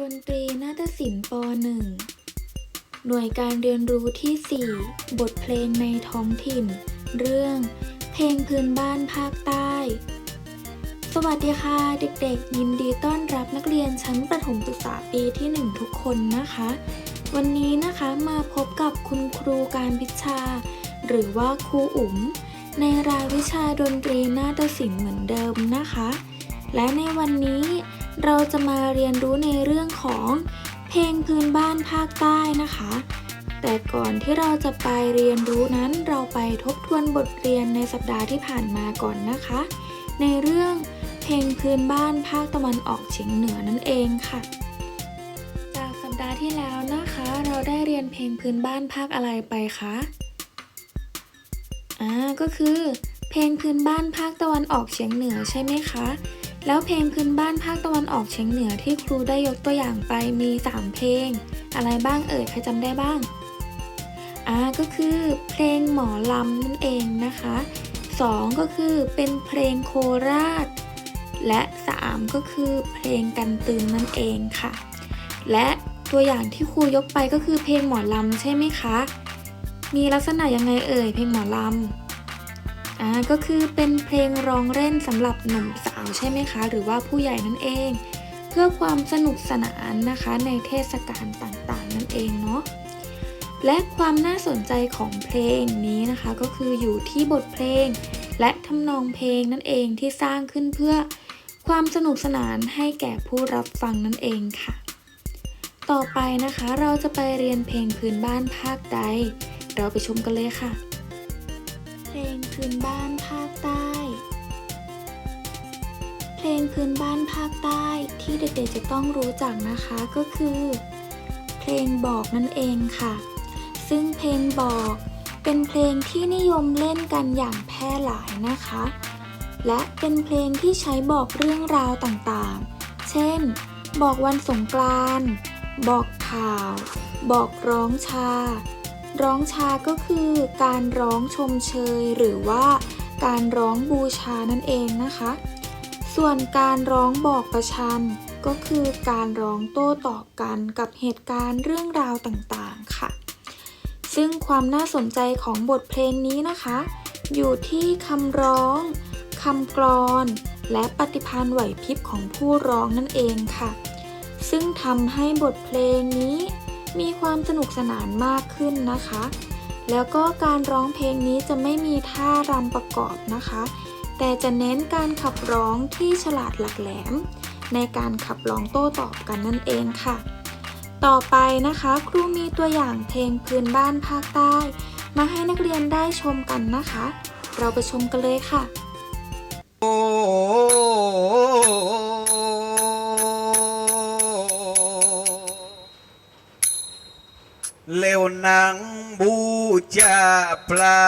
ดนตรีนาฏศิลป์ป .1 หน่วยการเรียนรู้ที่ 4 บทเพลงในท้องถิ่น เรื่อง เพลงพื้นบ้านภาคใต้ สวัสดีค่ะ เด็กๆ ยินดีต้อนรับนักเรียนชั้นประถมศึกษาปีที่ 1 ทุกคนนะคะ วันนี้นะคะมาพบกับคุณครูการพิชา หรือว่าครูอุ๋ม ในรายวิชาดนตรีนาฏศิลป์เหมือนเดิมนะคะ และในวันนี้เราจะมาเรียนรู้ใน ของเพลงพื้นบ้านภาคใต้นะคะ แต่ก่อนที่เราจะไปเรียนรู้นั้นเราไปทบทวนบทเรียนในสัปดาห์ที่ผ่านมาก่อนนะคะ ในเรื่องเพลงพื้นบ้านภาคตะวันออกเฉียงเหนือนั่นเองค่ะ จากสัปดาห์ที่แล้วนะคะ เราได้เรียนเพลงพื้นบ้านภาคอะไรไปคะอ่าก็คือ เพลงพื้นบ้านภาคตะวันออกเฉียงเหนือใช่ไหมคะ แล้วเพลงพื้นบ้านภาคตะวันออกเฉียงเหนือที่ครูได้ยกตัวอย่างไปมี 3 เพลง อะไรบ้างเอ่ยใครจำได้บ้างอ่าก็คือเพลงหมอลำนั่นเองนะคะ 2 ก็คือเป็นเพลงโคราช และ 3 ก็คือเพลงกันตึงนั่นเองค่ะ และตัวอย่างที่ครูยกไปก็คือเพลงหมอลำใช่ไหมคะ มีลักษณะยังไงเอ่ยเพลงหมอลำ อ่าก็คือเป็นเพลงร้องเล่นสำหรับหนุ่มสาวใช่ไหมคะ หรือว่าผู้ใหญ่นั่นเอง เพื่อความสนุกสนานนะคะในเทศกาลต่างๆ นั่นเองเนาะและความน่าสนใจของเพลงนี้นะคะ ก็คืออยู่ที่บทเพลง และทำนองเพลงนั่นเองที่สร้างขึ้นเพื่อความสนุกสนานให้แก่ผู้รับฟังนั่นเองค่ะ ต่อไปนะคะเราจะไปเรียนเพลงพื้นบ้านภาคใด เราไปชมกันเลยค่ะ เพลงพื้นบ้านภาคใต้ เพลงพื้นบ้านภาคใต้ที่เด็กๆจะต้องรู้จักนะคะก็คือ เพลงบอกนั่นเองค่ะ ซึ่งเพลงบอกเป็นเพลงที่นิยมเล่นกันอย่างแพร่หลายนะคะ และเป็นเพลงที่ใช้บอกเรื่องราวต่างๆ เช่น บอกวันสงกรานต์บอกข่าว บอกร้องชา ร้องชาก็คือการร้องชมเชย หรือว่าการร้องบูชานั่นเองนะคะ ส่วนการร้องบอกประชัน ก็คือการร้องโต้ตอบกันกับเหตุการณ์เรื่องราวต่างๆค่ะ ซึ่งความน่าสนใจของบทเพลงนี้นะคะ อยู่ที่คำร้องคำกลอน และปฏิพันธ์ไหวพริบของผู้ร้องนั่นเองค่ะ ซึ่งทำให้บทเพลงนี้ มีความสนุกสนานมากขึ้นนะคะ แล้วก็การร้องเพลงนี้จะไม่มีท่ารำประกอบนะคะ แต่จะเน้นการขับร้องที่ฉลาดหลักแหลม ในการขับร้องโต้ตอบกันนั่นเองค่ะ ต่อไปนะคะ ครูมีตัวอย่างเพลงพื้นบ้านภาคใต้ มาให้นักเรียนได้ชมกันนะคะ เราไปชมกันเลยค่ะ เลวนังบูชาพระ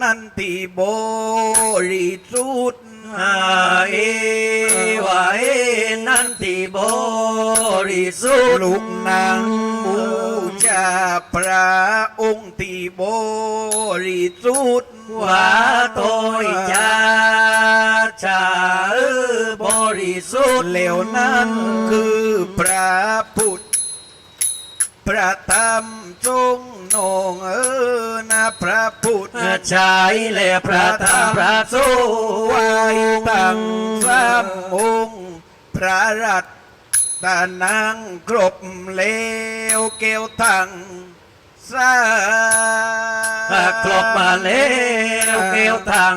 นันติบริสุทธิ์อาเอวะเอนันติบริสุทธิ์ลูกนังบูชาพระองค์ที่บริสุทธิ์ว่าโตยจาชาเออบริสุทธิ์เลวนั้นคือพระพุทธ พระธรรมจงนงเออนะพระพุทธชายและพระธรรมพระสงฆ์ไว้ตั้งสามองค์พระรัตตานังครบเลวเกลทั้งสาครบมาแล้วเกลทัง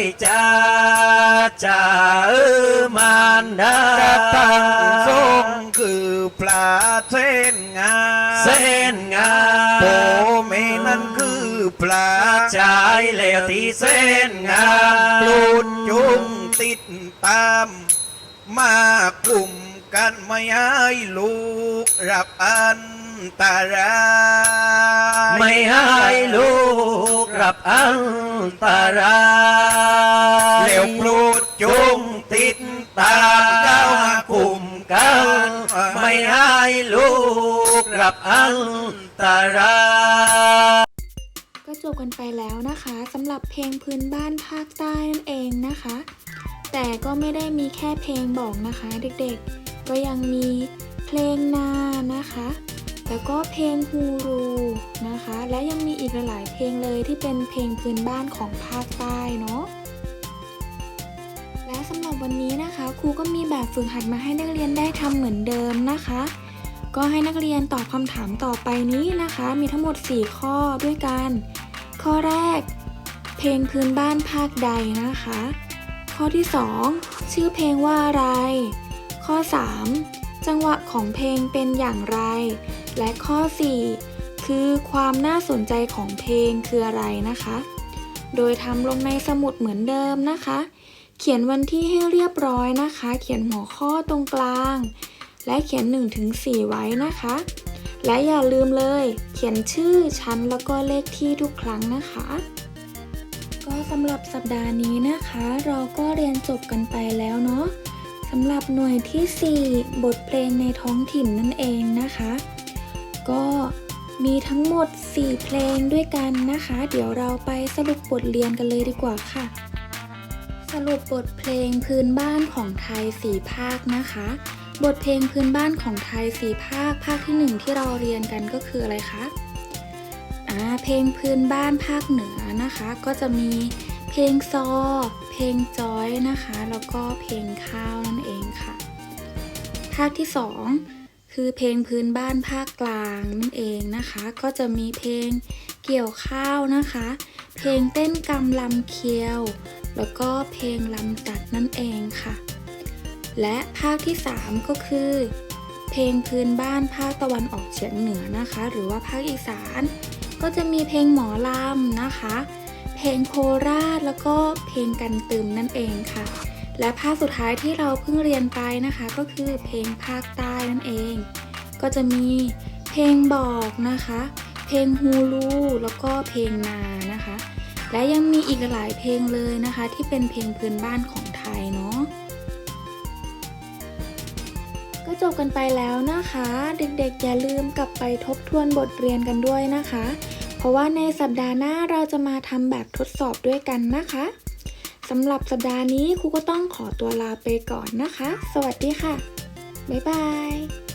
ยจ้าจ้าเออมารดากระตังทรงคือพระเส้นงาเส้นงาโปเมนั้นคือพระชายเลวที่เส้นงาปลุดจุงติดตาม มากลุ่มกันไม่ให้ลูกรับอันตรายไม่ให้ลูกรั บอันตรายเร็วโปรดจงติดตามเจ้าคุมกันนไม่ให้ลูกรับอันตรายก็จบกันไปแล้วนะคะสำหรับเพลงพื้นบ้านภาคใต้นั่นเองนะคะ แต่ก็ไม่ได้มีแค่เพลงบอกนะคะเด็กๆ ก็ยังมีเพลงนานะคะ แล้วก็เพลงฮูรูนะคะ และยังมีอีกหลายเพลงเลยที่เป็นเพลงพื้นบ้านของภาคใต้เนาะและสำหรับวันนี้นะคะ ครูก็มีแบบฝึกหัดมาให้นักเรียนได้ทำเหมือนเดิมนะคะ ก็ให้นักเรียนตอบคำถามต่อไปนี้นะคะ มีทั้งหมด 4 ข้อด้วยกัน ข้อแรก เพลงพื้นบ้านภาคใดนะคะ ข้อที่ 2 ชื่อเพลงว่าอะไร ข้อ 3 จังหวะของเพลงเป็นอย่างไร และข้อ 4 คือความน่าสนใจของเพลงคืออะไรนะคะ โดยทำลงในสมุดเหมือนเดิมนะคะ เขียนวันที่ให้เรียบร้อยนะคะ เขียนหัวข้อตรงกลาง และเขียน 1-4 ไว้นะคะ และอย่าลืมเลย เขียนชื่อชั้นแล้วก็เลขที่ทุกครั้งนะคะก็สำหรับสัปดาห์นี้นะคะ เราก็เรียนจบกันไปแล้วเนาะสำหรับหน่วยที่ 4 บทเพลงในท้องถิ่นนั่นเองนะคะ ก็มีทั้งหมด 4 เพลงด้วยกันนะคะ เดี๋ยวเราไปสรุปบทเรียนกันเลยดีกว่าค่ะ สรุปบทเพลงพื้นบ้านของไทยสี่ภาคนะคะ บทเพลงพื้นบ้านของไทยสี่ภาค ภาคที่หนึ่งที่เราเรียนกันก็คืออะไรคะอ่าเพลงพื้นบ้านภาคเหนือนะคะ ก็จะมีเพลงซอ เพลงจอยนะคะ แล้วก็เพลงข้าวนั่นเองค่ะ ภาคที่สอง คือเพลงพื้นบ้านภาคกลางนั่นเองนะคะ ก็จะมีเพลงเกี่ยวข้าวนะคะ เพลงเต้นกำลำเคียว แล้วก็เพลงลำตัดนั่นเองค่ะ และภาคที่ 3 ก็คือ เพลงพื้นบ้านภาคตะวันออกเฉียงเหนือนะคะ หรือว่าภาคอีสาน ก็จะมีเพลงหมอลำนะคะ เพลงโคราชแล้วก็เพลงกันตึมนั่นเองค่ะ และภาคสุดท้ายที่เราเพิ่งเรียนไปนะคะ ก็คือเพลงภาคใต้นั่นเอง ก็จะมีเพลงบอกนะคะ เพลงฮูลูแล้วก็เพลงนานะคะ และยังมีอีกหลายเพลงเลยนะคะ ที่เป็นเพลงพื้นบ้านของไทยเนาะก็จบกันไปแล้วนะคะ เด็กๆอย่าลืมกลับไปทบทวนบทเรียนกันด้วยนะคะ เพราะว่าในสัปดาห์หน้าเราจะมาทำแบบทดสอบด้วยกันนะคะ สำหรับสัปดาห์นี้ครูก็ต้องขอตัวลาไปก่อนนะคะ สวัสดีค่ะ บ๊ายบาย